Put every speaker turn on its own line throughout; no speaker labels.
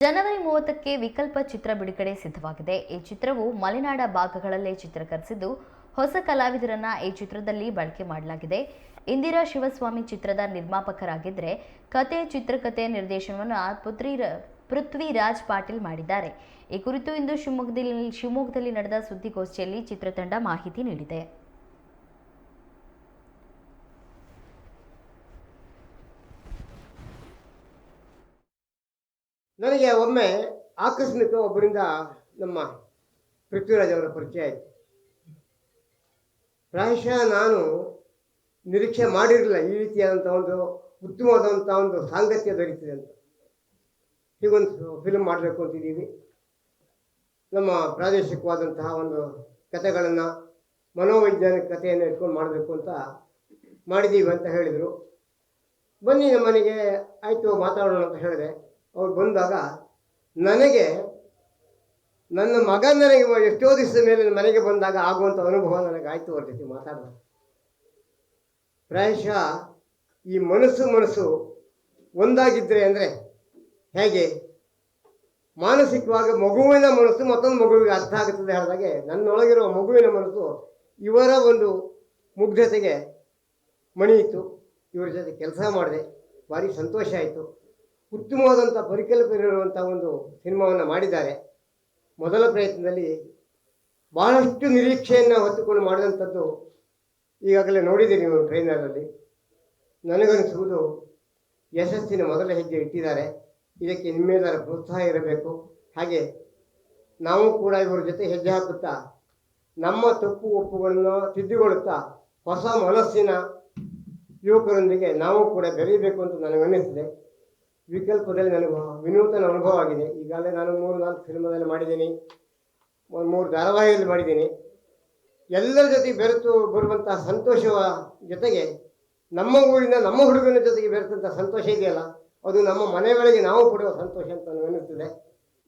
ಜನವರಿ ಮೂವತ್ತಕ್ಕೆ ವಿಕಲ್ಪ ಚಿತ್ರ ಬಿಡುಗಡೆ ಸಿದ್ಧವಾಗಿದೆ. ಈ ಚಿತ್ರವು ಮಲೆನಾಡ ಭಾಗಗಳಲ್ಲೇ ಚಿತ್ರೀಕರಿಸಿದ್ದು ಹೊಸ ಕಲಾವಿದರನ್ನ ಈ ಚಿತ್ರದಲ್ಲಿ ಬಳಕೆ ಮಾಡಲಾಗಿದೆ. ಇಂದಿರಾ ಶಿವಸ್ವಾಮಿ ಚಿತ್ರದ ನಿರ್ಮಾಪಕರಾಗಿದ್ದರೆ ಕತೆ ಚಿತ್ರಕಥೆ ನಿರ್ದೇಶನವನ್ನು ಪುತ್ರಿ ಪೃಥ್ವಿರಾಜ್ ಪಾಟೀಲ್ ಮಾಡಿದ್ದಾರೆ. ಈ ಕುರಿತು ಇಂದು ಶಿವಮೊಗ್ಗದಲ್ಲಿ ಶಿವಮೊಗ್ಗದಲ್ಲಿ ನಡೆದ ಸುದ್ದಿಗೋಷ್ಠಿಯಲ್ಲಿ ಚಿತ್ರತಂಡ ಮಾಹಿತಿ ನೀಡಿದೆ.
ನನಗೆ ಒಮ್ಮೆ ಆಕಸ್ಮಿಕ ಒಬ್ಬರಿಂದ ನಮ್ಮ ಪೃಥ್ವಿರಾಜ್ ಅವರ ಪರಿಚಯ ಆಯಿತು. ಪ್ರಾಯಶಃ ನಾನು ನಿರೀಕ್ಷೆ ಮಾಡಿರಲಿಲ್ಲ ಈ ರೀತಿಯಾದಂಥ ಒಂದು ಉತ್ತಮವಾದಂಥ ಒಂದು ಸಾಂಗತ್ಯ ದೊರೀತಿದೆ ಅಂತ. ಹೀಗೊಂದು ಫಿಲ್ಮ್ ಮಾಡಬೇಕು ಅಂತಿದ್ದೀವಿ. ನಮ್ಮ ಪ್ರಾದೇಶಿಕವಾದಂತಹ ಒಂದು ಕಥೆಗಳನ್ನು, ಮನೋವೈಜ್ಞಾನಿಕ ಕಥೆಯನ್ನು ಇಟ್ಕೊಂಡು ಮಾಡಬೇಕು ಅಂತ ಮಾಡಿದ್ದೀವಿ ಅಂತ ಹೇಳಿದರು. ಬನ್ನಿ ನಮ್ಮನೆಗೆ ಆಯಿತು ಮಾತಾಡೋಣ ಅಂತ ಹೇಳಿದೆ. ಅವ್ರು ಬಂದಾಗ, ನನಗೆ, ನನ್ನ ಮಗ ನನಗೆ ಎಷ್ಟೋ ದಿವಸದ ಮೇಲೆ ಮನೆಗೆ ಬಂದಾಗ ಆಗುವಂಥ ಅನುಭವ ನನಗಾಯಿತು ಅವ್ರ ಜೊತೆ ಮಾತಾಡೋದು ಪ್ರಾಯಶಃ ಈ ಮನಸ್ಸು ಮನಸ್ಸು ಒಂದಾಗಿದ್ದರೆ ಅಂದರೆ ಹೇಗೆ? ಮಾನಸಿಕವಾಗಿ ಮಗುವಿನ ಮನಸ್ಸು ಮತ್ತೊಂದು ಮಗುವಿಗೆ ಅರ್ಥ ಆಗುತ್ತದೆ ಹೇಳಿದಾಗೆ ನನ್ನೊಳಗಿರುವ ಮಗುವಿನ ಮನಸ್ಸು ಇವರ ಒಂದು ಮುಗ್ಧತೆಗೆ ಮಣಿಯಿತು ಇವರ ಜೊತೆ ಕೆಲಸ ಮಾಡಿದೆ. ಭಾರಿ ಸಂತೋಷ ಆಯಿತು. ಉತ್ತಮವಾದಂಥ ಪರಿಕಲ್ಪನೆ ಇರುವಂಥ ಒಂದು ಸಿನಿಮಾವನ್ನು ಮಾಡಿದ್ದಾರೆ. ಮೊದಲ ಪ್ರಯತ್ನದಲ್ಲಿ ಬಹಳಷ್ಟು ನಿರೀಕ್ಷೆಯನ್ನು ಹೊತ್ತುಕೊಂಡು ಮಾಡಿದಂಥದ್ದು ಈಗಾಗಲೇ ನೋಡಿದ್ದೀರಿ ನೀವು ಟ್ರೈನರಲ್ಲಿ. ನನಗನಿಸುವುದು ಯಶಸ್ಸಿನ ಮೊದಲ ಹೆಜ್ಜೆ ಇಟ್ಟಿದ್ದಾರೆ. ಇದಕ್ಕೆ ನಿಮ್ಮೆಲ್ಲರ ಪ್ರೋತ್ಸಾಹ ಇರಬೇಕು. ಹಾಗೆ ನಾವು ಕೂಡ ಇವರ ಜೊತೆ ಹೆಜ್ಜೆ ಹಾಕುತ್ತಾ ನಮ್ಮ ತಪ್ಪು ಒಪ್ಪುಗಳನ್ನು ತಿದ್ದುಕೊಳ್ಳುತ್ತಾ ಹೊಸ ಮನಸ್ಸಿನ ಯುವಕರೊಂದಿಗೆ ನಾವು ಕೂಡ ಬೆರೀಬೇಕು ಅಂತ ನನಗನ್ನಿಸಿದೆ ವಿಕಲ್ಪದಲ್ಲಿ ನನಗೆ ವಿನೂತನ ಅನುಭವ ಆಗಿದೆ. ಈಗಾಗಲೇ ನಾನು ಮೂರು ನಾಲ್ಕು ಸಿನಿಮಾದಲ್ಲಿ ಮಾಡಿದ್ದೀನಿ. ಒಂದು ಮೂರು ಧಾರಾವಾಹಿಯಲ್ಲಿ ಮಾಡಿದ್ದೀನಿ. ಎಲ್ಲರ ಜೊತೆ ಬೆರೆತು ಬರುವಂತಹ ಸಂತೋಷವ ಜೊತೆಗೆ ನಮ್ಮ ಊರಿನ, ನಮ್ಮ ಹುಡುಗನ ಜೊತೆಗೆ ಬೆರೆತಂಥ ಸಂತೋಷ ಇದೆಯಲ್ಲ, ಅದು ನಮ್ಮ ಮನೆಗಳಿಗೆ ನಾವು ಕೊಡುವ ಸಂತೋಷ ಅಂತ ಅನ್ನಿಸ್ತದೆ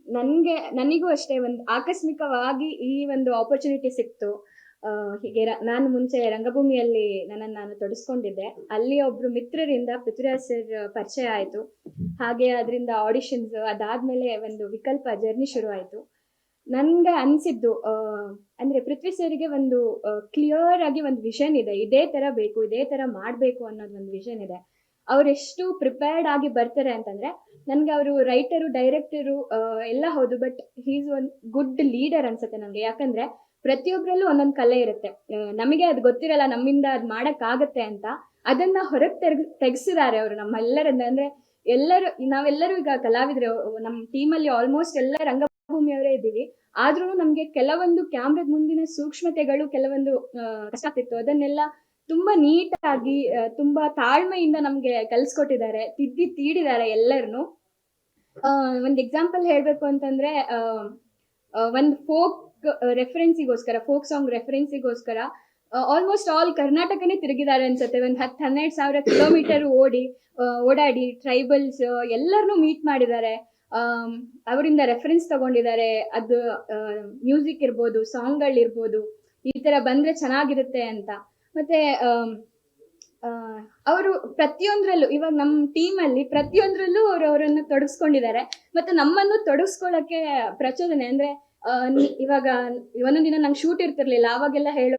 ನನಗೆ, ನನಗೂ ಅಷ್ಟೇ, ಒಂದು ಆಕಸ್ಮಿಕವಾಗಿ ಈ ಒಂದು ಆಪರ್ಚುನಿಟಿ ಸಿಕ್ತು. ಹೀಗೆ ನಾನು ಮುಂಚೆ ರಂಗಭೂಮಿಯಲ್ಲಿ ನನ್ನನ್ನು ನಾನು ತೊಡಸ್ಕೊಂಡಿದ್ದೆ. ಅಲ್ಲಿ ಒಬ್ರು ಮಿತ್ರರಿಂದ ಪೃಥ್ವಿರಾಜ್ ಸರ್ ಪರಿಚಯ ಆಯಿತು. ಹಾಗೆ ಅದರಿಂದ ಆಡಿಷನ್ಸ್ ಅದಾದ್ಮೇಲೆ ಒಂದು ವಿಕಲ್ಪ ಜರ್ನಿ ಶುರು ಆಯಿತು ನನಗೆ ಅನಿಸಿದ್ದು ಅಂದರೆ ಪೃಥ್ವಿ ಸರ್ಗೆ ಒಂದು ಕ್ಲಿಯರ್ ಆಗಿ ಒಂದು ವಿಷನ್ ಇದೆ. ಇದೇ ಥರ ಬೇಕು, ಇದೇ ಥರ ಮಾಡಬೇಕು ಅನ್ನೋದು ಒಂದು ವಿಷನ್ ಇದೆ. ಅವರೆಷ್ಟು ಪ್ರಿಪೇರ್ಡ್ ಆಗಿ ಬರ್ತಾರೆ ಅಂತಂದ್ರೆ, ನನಗೆ ಅವರು ರೈಟರು ಡೈರೆಕ್ಟರು ಎಲ್ಲ ಹೌದು but is one good leader ಅನ್ಸುತ್ತೆ ನನಗೆ. ಯಾಕಂದ್ರೆ ಪ್ರತಿಯೊಬ್ಬರಲ್ಲೂ ಒಂದೊಂದು ಕಲೆ ಇರುತ್ತೆ. ನಮಗೆ ಅದು ಗೊತ್ತಿರಲ್ಲ, ನಮ್ಮಿಂದ ಅದು ಮಾಡೋಕ್ಕಾಗತ್ತೆ ಅಂತ. ಅದನ್ನ ಹೊರಗೆ ತೆಗ್ ತೆಗೆಸಿದ್ದಾರೆ ಅವರು ನಮ್ಮೆಲ್ಲರಿಂದ ಅಂದ್ರೆ, ಎಲ್ಲರೂ, ನಾವೆಲ್ಲರೂ ಈಗ ಕಲಾವಿದರು ನಮ್ಮ ಟೀಮಲ್ಲಿ ಆಲ್ಮೋಸ್ಟ್ ಎಲ್ಲ ರಂಗಭೂಮಿಯವರೇ ಇದ್ದೀವಿ. ಆದ್ರೂ ನಮಗೆ ಕೆಲವೊಂದು ಕ್ಯಾಮ್ರದ ಮುಂದಿನ ಸೂಕ್ಷ್ಮತೆಗಳು, ಕೆಲವೊಂದು ಕಷ್ಟ ಆಗ್ತಿತ್ತು. ಅದನ್ನೆಲ್ಲ ತುಂಬಾ ನೀಟಾಗಿ ತುಂಬಾ ತಾಳ್ಮೆಯಿಂದ ನಮ್ಗೆ ಕಲ್ಸ್ಕೊಟ್ಟಿದ್ದಾರೆ, ತಿದ್ದಿ ತೀಡಿದ್ದಾರೆ ಎಲ್ಲರನ್ನು ಒಂದ್ ಎಕ್ಸಾಂಪಲ್ ಹೇಳ್ಬೇಕು ಅಂತಂದ್ರೆ ಒಂದ್ ಫೋಕ್ ರೆಫರೆನ್ಸಿಗೋಸ್ಕರ ಫೋಕ್ ಸಾಂಗ್ ರೆಫರೆನ್ಸಿಗೋಸ್ಕರ ಆಲ್ಮೋಸ್ಟ್ ಆಲ್ ಕರ್ನಾಟಕನೇ ತಿರುಗಿದ್ದಾರೆ ಅನ್ಸುತ್ತೆ. ಒಂದು ಹತ್ತು ಹನ್ನೆರಡು ಸಾವಿರ ಕಿಲೋಮೀಟರ್ ಓಡಿ ಓಡಾಡಿ ಟ್ರೈಬಲ್ಸ್ ಎಲ್ಲರನ್ನೂ ಮೀಟ್ ಮಾಡಿದ್ದಾರೆ. ಅವರಿಂದ ರೆಫರೆನ್ಸ್ ತಗೊಂಡಿದ್ದಾರೆ. ಅದು ಮ್ಯೂಸಿಕ್ ಇರ್ಬೋದು ಸಾಂಗ್ಗಳಿರ್ಬೋದು ಈ ತರ ಬಂದ್ರೆ ಚೆನ್ನಾಗಿರುತ್ತೆ ಅಂತ. ಮತ್ತೆ ಅವರು ಪ್ರತಿಯೊಂದರಲ್ಲೂ, ಇವಾಗ ನಮ್ಮ ಟೀಮಲ್ಲಿ ಪ್ರತಿಯೊಂದರಲ್ಲೂ ಅವರು ಅವರನ್ನು ತೊಡಗಿಸ್ಕೊಂಡಿದ್ದಾರೆ. ಮತ್ತೆ ನಮ್ಮನ್ನು ತೊಡಗಿಸ್ಕೊಳ್ಳೋಕ್ಕೆ ಪ್ರಚೋದನೆ. ಅಂದರೆ ಇವಾಗ ಒಂದೊಂದು ದಿನ ನಂಗೆ ಶೂಟ್ ಇರ್ತಿರ್ಲಿಲ್ಲ. ಅವಾಗೆಲ್ಲ ಹೇಳೋ